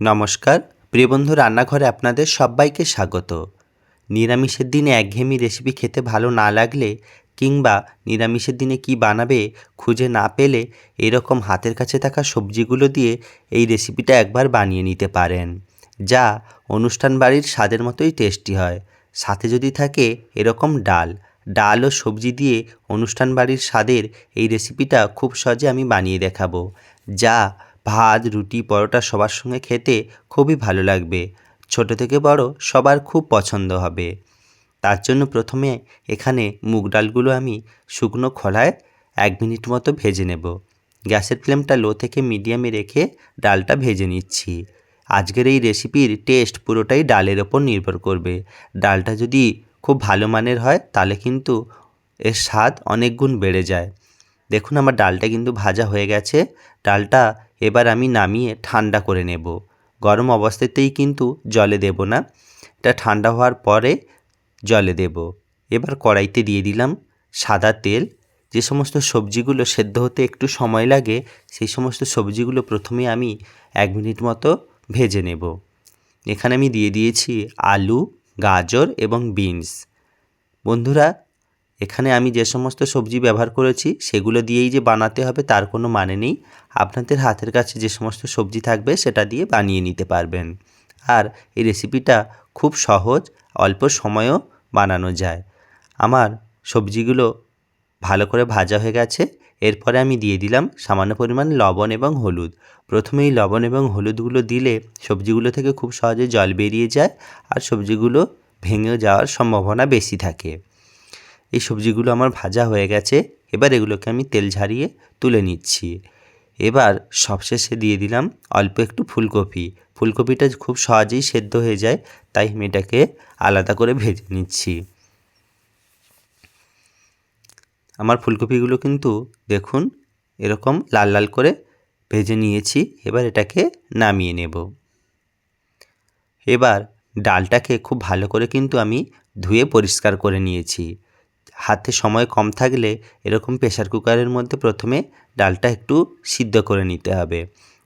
নমস্কার, প্রিয় বন্ধু রান্নাঘরে আপনাদের সবাইকে স্বাগত। নিরামিষের দিনে একঘেয়েমি রেসিপি খেতে ভালো না লাগলে কিংবা নিরামিষের দিনে কি বানাবে খুঁজে না পেলে এরকম হাতের কাছে থাকা সবজিগুলো দিয়ে এই রেসিপিটা একবার বানিয়ে নিতে পারেন, যা অনুষ্ঠান বাড়ির স্বাদের মতোই টেস্টি হয়। সাথে যদি থাকে এরকম ডাল ডাল ও সবজি দিয়ে অনুষ্ঠান বাড়ির স্বাদের এই রেসিপিটা খুব সহজে আমি বানিয়ে দেখাবো, যা ভাত, রুটি, পরোটা সবার সঙ্গে খেতে খুবই ভালো লাগবে। ছোট থেকে বড় সবার খুব পছন্দ হবে। তার জন্য প্রথমে এখানে মুগ ডালগুলো আমি শুকনো খোলায় এক মিনিট মতো ভেজে নেব। গ্যাসের ফ্লেমটা লো থেকে মিডিয়ামে রেখে ডালটা ভেজে নিচ্ছি। আজকের এই রেসিপির টেস্ট পুরোটাই ডালের ওপর নির্ভর করবে। ডালটা যদি খুব ভালো মানের হয়, তাহলে কিন্তু এর স্বাদ অনেক গুণ বেড়ে যায়। দেখুন আমার ডালটা কিন্তু ভাজা হয়ে গেছে। ডালটা এবার আমি নামিয়ে ঠান্ডা করে নেব। গরম অবস্থাতেই কিন্তু জলে দেব না। এটা ঠান্ডা হওয়ার পরে জলে দেব। এবার কড়াইতে দিয়ে দিলাম সাদা তেল। যে সমস্ত সবজিগুলো সেদ্ধ হতে একটু সময় লাগে, সেই সমস্ত সবজিগুলো প্রথমে আমি এক মিনিট মতো ভেজে নেব। এখানে আমি দিয়ে দিয়েছি আলু, গাজর এবং বিনস। বন্ধুরা এখানে আমি যে সমস্ত সবজি ব্যবহার করেছি, সেগুলো দিয়েই যে বানাতে হবে তার কোনো মানে নেই। আপনাদের হাতের কাছে যে সমস্ত সবজি থাকবে, সেটা দিয়ে বানিয়ে নিতে পারবেন। আর এই রেসিপিটা খুব সহজ, অল্প সময়েও বানানো যায়। আমার সবজিগুলো ভালো করে ভাজা হয়ে গেছে। এরপরে আমি দিয়ে দিলাম সামান্য পরিমাণ লবণ এবং হলুদ। প্রথমেই লবণ এবং হলুদগুলো দিলে সবজিগুলো থেকে খুব সহজে জল বেরিয়ে যায় আর সবজিগুলো ভেঙে যাওয়ার সম্ভাবনা বেশি থাকে। এই সবজিগুলো আমার ভাজা হয়ে গেছে। এবার এগুলোকে আমি তেল ঝারিয়ে তুলে নিচ্ছি। এবার সবশেষে দিয়ে দিলাম অল্প একটু ফুলকপি। ফুলকপিটা খুব সহজেই সেদ্ধ হয়ে যায়, তাই আমি এটাকে আলাদা করে ভেজে নিচ্ছি। আমার ফুলকপিগুলো কিন্তু দেখুন এরকম লাল লাল করে ভেজে নিয়েছি, এবার এটাকে নামিয়ে নেব। এবার ডালটাকে খুব ভালো করে কিন্তু আমি ধুয়ে পরিষ্কার করে নিয়েছি। হাতে সময় কম থাকলে এরকম প্রেশার কুকারের মধ্যে প্রথমে ডালটা একটু সিদ্ধ করে নিতে হবে।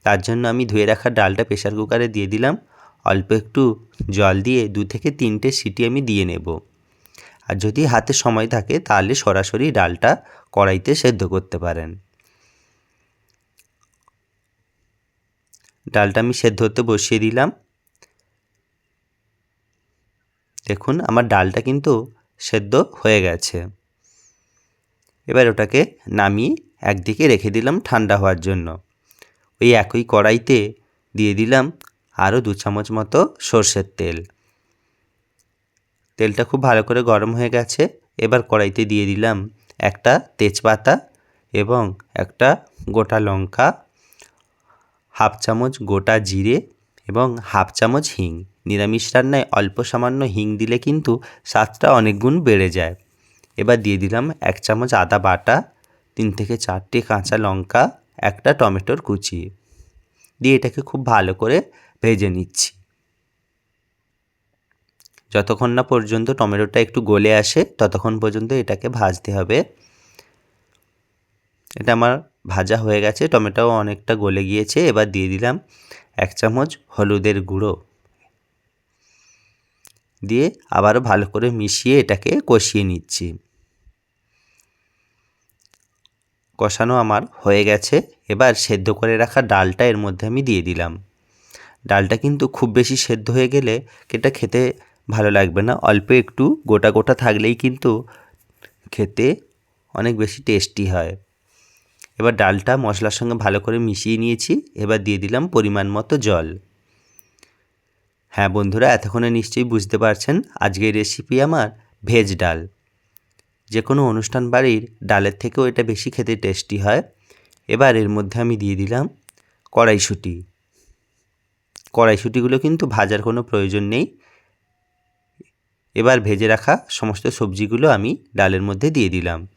তার জন্য আমি ধুয়ে রাখা ডালটা প্রেশার কুকারে দিয়ে দিলাম। অল্প একটু জল দিয়ে দু থেকে তিনটে সিটি আমি দিয়ে নেব। আর যদি হাতে সময় থাকে তাহলে সরাসরি ডালটা কড়াইতে সেদ্ধ করতে পারেন। ডালটা আমি সেদ্ধ হতে বসিয়ে দিলাম। দেখুন, আমার ডালটা কিন্তু সেদ্ধ হয়ে গেছে। এবার ওটাকে নামিয়ে একদিকে রেখে দিলাম ঠান্ডা হওয়ার জন্য। ওই একই কড়াইতে দিয়ে দিলাম আরও দু চামচ মতো সর্ষের তেল। তেলটা খুব ভালো করে গরম হয়ে গেছে। এবার কড়াইতে দিয়ে দিলাম একটা তেজপাতা এবং একটা গোটা লঙ্কা, হাফ চামচ গোটা জিরে এবং হাফ চামচ হিং। নিরামিষ রান্নায় অল্প সামান্য হিং দিলে কিন্তু স্বাদটা অনেক গুণ বেড়ে যায়। এবার দিয়ে দিলাম এক চামচ আদা বাটা, তিন থেকে চারটে কাঁচা লঙ্কা, একটা টমেটোর কুচি। দিয়ে এটাকে খুব ভালো করে ভেজে নিচ্ছি। যতক্ষণ না পর্যন্ত টমেটোটা একটু গলে আসে, ততক্ষণ পর্যন্ত এটাকে ভাজতে হবে। এটা আমার ভাজা হয়ে গেছে, টমেটোও অনেকটা গলে গিয়েছে। এবার দিয়ে দিলাম এক চামচ হলুদের গুঁড়ো। দিয়ে আবারও ভালো করে মিশিয়ে এটাকে কষিয়ে নিচ্ছি। কষানো আমার হয়ে গেছে। এবার সেদ্ধ করে রাখা ডালটা এর মধ্যে আমি দিয়ে দিলাম। ডালটা কিন্তু খুব বেশি সেদ্ধ হয়ে গেলে এটা খেতে ভালো লাগবে না। অল্প একটু গোটা গোটা থাকলেই কিন্তু খেতে অনেক বেশি টেস্টি হয়। এবার ডালটা মশলার সঙ্গে ভালো করে মিশিয়ে নিয়েছি। এবার দিয়ে দিলাম পরিমাণ মতো জল। হ্যাঁ বন্ধুরা, এতক্ষণে নিশ্চয়ই বুঝতে পারছেন আজকের রেসিপি আমার ভেজ ডাল। যে কোনো অনুষ্ঠান বাড়ির ডালের থেকেও এটা বেশি খেতে টেস্টি হয়। এবার এর মধ্যে আমি দিয়ে দিলাম কড়াইশুঁটি। কড়াইশুঁটিগুলো কিন্তু ভাজার কোনো প্রয়োজন নেই। এবার ভেজে রাখা সমস্ত সবজিগুলো আমি ডালের মধ্যে দিয়ে দিলাম।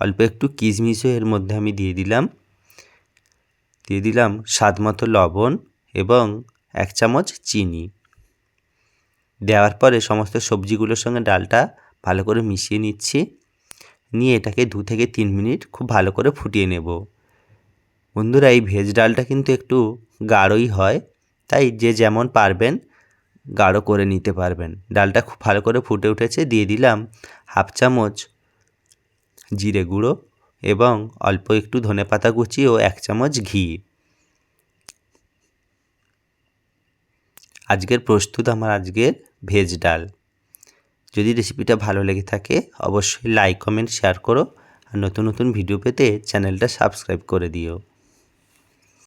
অল্প একটু কিশমিশও এর মধ্যে আমি দিয়ে দিলাম। দিয়ে দিলাম স্বাদ মতো লবণ এবং এক চামচ চিনি। দেওয়ার পরে সমস্ত সবজিগুলোর সঙ্গে ডালটা ভালো করে মিশিয়ে নিচ্ছি। নিয়ে এটাকে দু থেকে তিন মিনিট খুব ভালো করে ফুটিয়ে নেব। বন্ধুরা, এই ভেজ ডালটা কিন্তু একটু গাঢ়ই হয়, তাই যে যেমন পারবেন গাঢ় করে নিতে পারবেন। ডালটা খুব ভালো করে ফুটে উঠেছে, দিয়ে দিলাম হাফ চামচ জিরে গুঁড়ো এবং অল্প একটু ধনে পাতা কুচি ও এক চামচ ঘি। আজকের প্রস্তুত আমার আজকের ভেজ ডাল। যদি রেসিপিটা ভালো লেগে থাকে, অবশ্যই লাইক, কমেন্ট, শেয়ার করো। আর নতুন নতুন ভিডিও পেতে চ্যানেলটা সাবস্ক্রাইব করে দিও।